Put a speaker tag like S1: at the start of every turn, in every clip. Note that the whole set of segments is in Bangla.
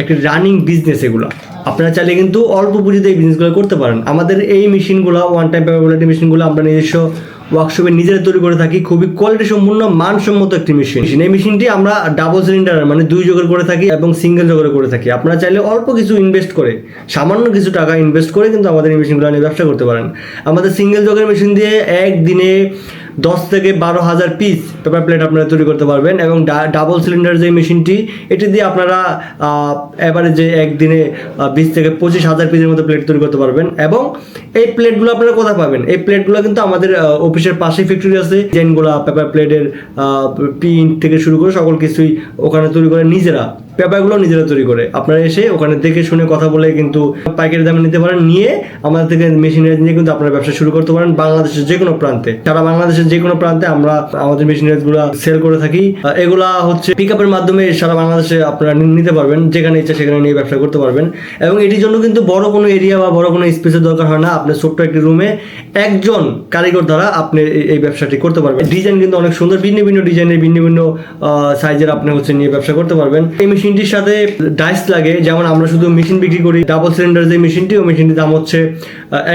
S1: একটি রানিং বিজনেস এগুলো। আপনারা চাইলে কিন্তু অল্প পুঁজিতে এই বিজনেসগুলো করতে পারেন। আমাদের এই মেশিনগুলো ওয়ান টাইম পেপারবিলিটি মেশিনগুলো আমরা নিজস্ব ওয়ার্কশপে নিজেরা তৈরি করে থাকি। খুবই কোয়ালিটি সম্পূর্ণ মানসম্মত একটি মেশিন এই মেশিনটি আমরা ডাবল সিলিন্ডার মানে দুই যোগের করে থাকি এবং সিঙ্গেল যোগের করে থাকি। আপনারা চাইলে অল্প কিছু ইনভেস্ট করে, সামান্য কিছু টাকা ইনভেস্ট করে কিন্তু আমাদের এই মেশিনগুলো নিয়ে ব্যবসা করতে পারেন। আমাদের সিঙ্গেল যোগের মেশিন দিয়ে একদিনে দশ থেকে বারো হাজার পিস পেপার প্লেট আপনারা তৈরি করতে পারবেন এবং ডাবল সিলিন্ডার যে মেশিনটি, এটি দিয়ে আপনারা অ্যাভারেজে একদিনে বিশ থেকে পঁচিশ হাজার পিসের মতো প্লেট তৈরি করতে পারবেন। এবং এই প্লেটগুলো আপনারা কোথায় পাবেন? এই প্লেটগুলো কিন্তু আমাদের অফিসের পাশেই ফ্যাক্টরি আছে। ডিজাইনগুলো পেপার প্লেটের প্রিন্ট থেকে শুরু করে সকল কিছুই ওখানে তৈরি করে নিজেরা পেপারগুলো নিজেরা তৈরি করে। আপনারা এসে ওখানে দেখে শুনে কথা বলে কিন্তু পাইকারি দামে নিতে পারেন, নিয়ে আমাদের থেকে মেশিনারি নিয়ে কিন্তু আপনারা ব্যবসা শুরু করতে পারেন বাংলাদেশের যে কোনো প্রান্তে। সারা বাংলাদেশের যে কোনো প্রান্তে আমরা আমাদের মেশিনারিজগুলো সেল করে থাকি। এগুলা হচ্ছে পিক আপের মাধ্যমে সারা বাংলাদেশে আপনারা নিতে পারবেন, যেখানে ইচ্ছা সেখানে নিয়ে ব্যবসা করতে পারবেন। এবং এটির জন্য কিন্তু বড় কোনো এরিয়া বা বড় কোনো স্পেসের দরকার হয় না। আপনার ছোট্ট একটি রুমে একজন কারিগর দ্বারা আপনি এই ব্যবসাটি করতে পারবেন। ডিজাইন কিন্তু অনেক সুন্দর, ভিন্ন ভিন্ন ডিজাইনের ভিন্ন ভিন্ন সাইজের আপনি হচ্ছে নিয়ে ব্যবসা করতে পারবেন। এই মেশিনটির সাথে ডাইস লাগে, যেমন আমরা শুধু মেশিন বিক্রি করি ডাবল সিলিন্ডার যে মেশিনটি ওই মেশিনটির দাম হচ্ছে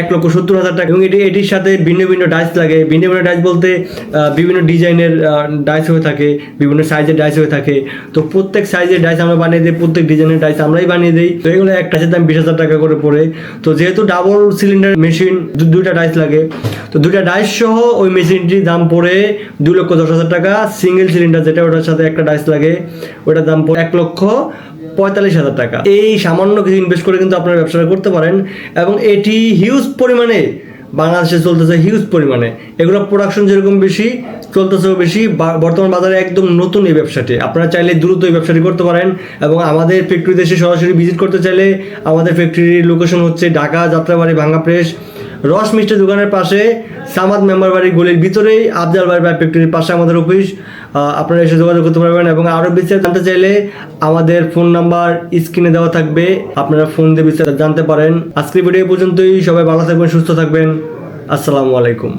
S1: এক লক্ষ সত্তর হাজার টাকা। এবং এটি, এটির সাথে ভিন্ন ভিন্ন ডাইস লাগে। ভিন্ন ভিন্ন ডাইস বলতে বিভিন্ন ডিজাইনের ডাইস হয়ে থাকে, বিভিন্ন সাইজের ডাইস হয়ে থাকে। তো প্রত্যেক সাইজের ডাইস আমরা বানিয়ে দিই, প্রত্যেক ডিজাইনের ডাইস আমরাই বানিয়ে দিই। তো এগুলো একটা দাম বিশ হাজার টাকা করে পড়ে। তো যেহেতু ডাবল সিলিন্ডার মেশিন দুইটা ডাইস লাগে, তো দুইটা ডাইস সহ ওই মেশিনটির দাম পড়ে দুই লক্ষ দশ হাজার টাকা। সিঙ্গেল সিলিন্ডার যেটা, ওটার সাথে একটা ডাইস লাগে, ওটার দাম পড়ে এক লক্ষ পঁয়তাল্লিশ হাজার টাকা। এই সামান্য কিছু ইনভেস্ট করে কিন্তু আপনারা ব্যবসাটা করতে পারেন এবং এটি হিউজ পরিমাণে বাংলাদেশে চলতেছে হিউজ পরিমাণে। এগুলো প্রোডাকশন যেরকম বেশি, চলতেছেও বেশি বর্তমান বাজারে একদম নতুন এই ব্যবসাটি। আপনারা চাইলে দ্রুত এই ব্যবসাটি করতে পারেন এবং আমাদের ফ্যাক্টরিতে এসে সরাসরি ভিজিট করতে চাইলে আমাদের ফ্যাক্টরির লোকেশন হচ্ছে ঢাকা, যাত্রাবাড়ি, ভাঙ্গা প্রেস রস মিষ্টি দোকানের পাশে সামাদ মেম্বার বাড়ির গলির ভিতরেই আফজাল বাড়ি বা ফ্যাক্টরির পাশে আমাদের অফিস আপনারা এসে যোগাযোগ করতে পারবেন এবং আরও বিস্তারিত জানতে চাইলে আমাদের ফোন নাম্বার স্ক্রিনে দেওয়া থাকবে। আপনারা ফোন দিয়ে বিস্তারিত জানতে পারেন। আজকের ভিডিও পর্যন্তই। সবাই ভালো থাকবেন, সুস্থ থাকবেন। আসসালামু আলাইকুম।